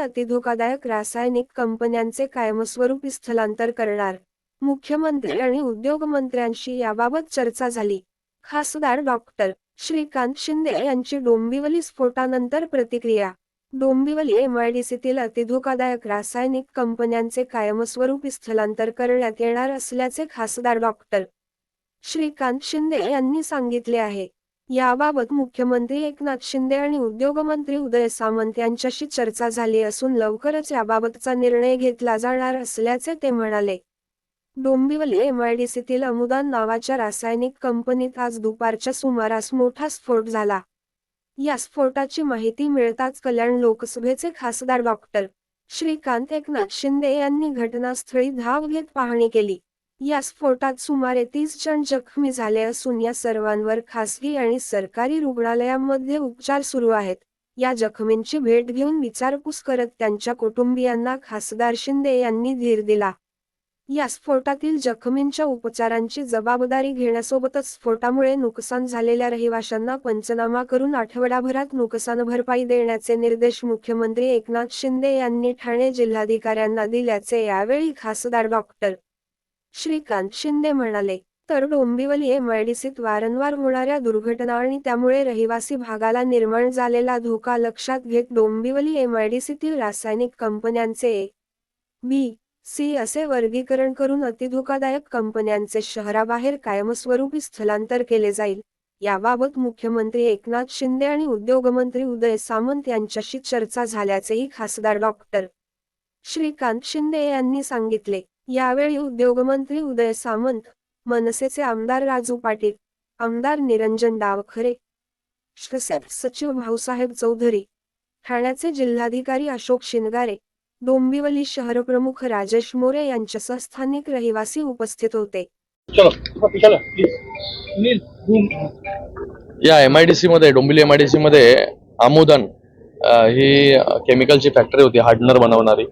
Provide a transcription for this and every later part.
अतिधोकादायक रासायनिक कंपन्यांचे कायमस्वरूपी स्थलांतर करणार. मुख्यमंत्री आणि उद्योग मंत्र्यांशी याबाबत चर्चा झाली. खासदार डॉक्टर श्रीकांत शिंदे यांची डोंबिवली स्फोटानंतर प्रतिक्रिया. डोंबिवली एमआयडीसीतील अतिधोकादायक रासायनिक कंपन्यांचे कायमस्वरूपी स्थलांतर करण्यात येणार असल्याचे खासदार डॉक्टर श्रीकांत शिंदे यांनी सांगितले आहे. याबाबत मुख्यमंत्री एकनाथ शिंदे आणि उद्योगमंत्री उदय सामंत यांच्याशी चर्चा झाली असून लवकरच याबाबतचा निर्णय घेतला जाणार असल्याचे ते म्हणाले. डोंबिवली एमआयडीसीतील अमुदान नावाच्या रासायनिक कंपनीत आज दुपारच्या सुमारास मोठा स्फोट झाला. या स्फोटाची माहिती मिळताच कल्याण लोकसभेचे खासदार डॉक्टर श्रीकांत एकनाथ शिंदे यांनी घटनास्थळी धाव घेत पाहणी केली. या स्फोटात सुमारे तीस जण जखमी झाले असून या सर्वांवर खासगी आणि सरकारी रुग्णालयांमध्ये उपचार सुरू आहेत. या जखमींची भेट घेऊन विचारपूस करत त्यांच्या कुटुंबियांना खासदार शिंदे यांनी धीर दिला. या स्फोटातील जखमींच्या उपचारांची जबाबदारी घेण्यासोबतच स्फोटामुळे नुकसान झालेल्या रहिवाशांना पंचनामा करून आठवडाभरात नुकसान भरपाई देण्याचे निर्देश मुख्यमंत्री एकनाथ शिंदे यांनी ठाणे जिल्हाधिकाऱ्यांना दिल्याचे यावेळी खासदार डॉक्टर श्रीकांत शिंदे म्हणाले तर डोंबिवली एमआयडीसीत वारंवार होणाऱ्या दुर्घटना आणि त्यामुळे रहिवासी भागाला निर्माण झालेला धोका लक्षात घेत डोंबिवली एमआयडीसीतील रासायनिक कंपन्यांचे ए बी सी असे वर्गीकरण करून अतिधोकादायक कंपन्यांचे शहराबाहेर कायमस्वरूपी स्थलांतर केले जाईल. याबाबत मुख्यमंत्री एकनाथ शिंदे आणि उद्योगमंत्री उदय सामंत यांच्याशी चर्चा झाल्याचेही खासदार डॉक्टर. श्रीकांत शिंदे यांनी सांगितले. यावेळी उद्योगमंत्री उदय सामंत मनसेचे आमदार राजू पाटील आमदार निरंजन डावखरे सचिव भाऊसाहेब चौधरी ठाण्याचे जिल्हाधिकारी अशोक शिनगारे डोंबिवली शहरप्रमुख राजेश मोरे यांच्यासह स्थानिक रहिवासी उपस्थित होते. चलो चलो प्लीज नील या एम आय डी सीमध्ये डोंबिवली एम आय डी सीमध्ये आमुदन अ, ही केमिकलची फॅक्टरी होती हार्डनर बनवणारी.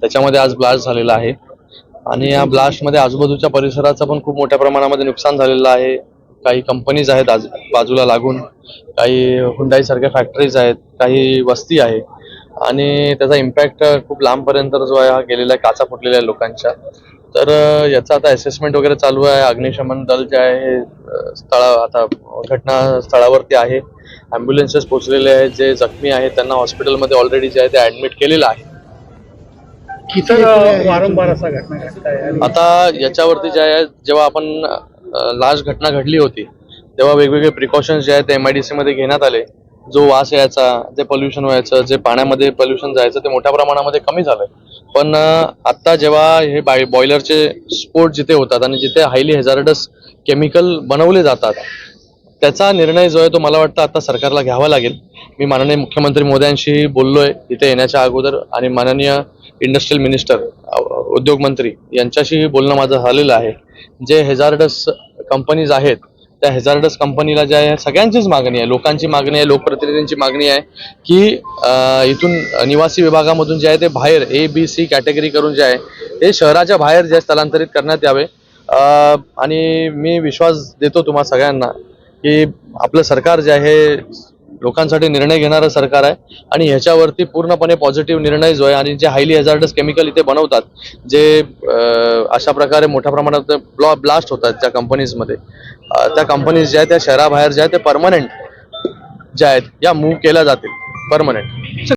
त्याच्यामध्ये आज ब्लास्ट झालेला आहे. आणि या ब्लास्टमध्ये आजूबाजूच्या परिसराचं पण खूप मोठ्या प्रमाणामध्ये नुकसान झालेलं आहे. काही कंपनीज आहेत आज बाजूला लागून काही हुंडाईसारख्या फॅक्टरीज आहेत काही वस्ती आहे. आणि त्याचा इम्पॅक्ट खूप लांबपर्यंत जो आहे हा गेलेला आहे काचा फुटलेल्या आहे लोकांच्या. तर याचा आता असेसमेंट वगैरे चालू आहे. अग्निशमन दल जे आहे हे स्थळा आता घटना स्थळावरती आहे. ॲम्ब्युलन्सेस पोहोचलेले आहेत. जे जखमी आहेत त्यांना हॉस्पिटलमध्ये ऑलरेडी जे आहे ते ॲडमिट केलेलं आहे. किती वारंवार असा घटना घडताय आणि आता याच्यावरती जे आहे जेव्हा आपण लास्ट घटना घडली होती तेव्हा वेगवेगळे प्रिकॉशन्स जे आहेत ते एम आय डी सीमध्ये घेण्यात आले. जो वास यायचा जे पोल्युशन व्हायचं जे पाण्यामध्ये पोल्युशन जायचं ते मोठ्या प्रमाणामध्ये कमी झालंय. पण अं, आता जेव्हा हे बाय बॉयलरचे स्फोट जिथे होतात आणि जिथे हायली हेझार्डस केमिकल बनवले जातात त्याचा निर्णय जो आहे तो मला वाटतं आता सरकारला घ्यावा लागेल. मी माननीय मुख्यमंत्री मोदयांशी बोललोय इथे येण्याच्या अगोदर आणि माननीय इंडस्ट्रियल मिनिस्टर उद्योग मंत्री यांच्याशी बोलणं माझं झालेलं आहे. जे हेझार्डस कंपनीज आहेत त्या हेझार्डस कंपनीला जे आहे सगळ्यांचीच मागणी आहे. लोकांची मागणी आहे लोकप्रतिनिधींची मागणी आहे की इथून निवासी विभागामधून जे आहे ते बाहेर ए बी सी कॅटेगरी करून जे आहे ते शहराच्या बाहेर जे स्थलांतरित करण्यात यावे. आणि मी विश्वास देतो तुम्हा सगळ्यांना की आपलं सरकार जे आहे लोकांसाठी निर्णय घेणारं सरकार आहे आणि ह्याच्यावरती पूर्णपणे पॉझिटिव्ह निर्णय जो आहे आणि जे हायली हॅझार्डस केमिकल इथे बनवतात जे अशा प्रकारे मोठ्या प्रमाणात ब्लॉ ब्लास्ट होतात त्या कंपनीजमध्ये त्या कंपनीज ज्या आहेत त्या शहराबाहेर ज्या आहेत ते परमनंट ज्या आहेत या मूव्ह केल्या जातील परमनंट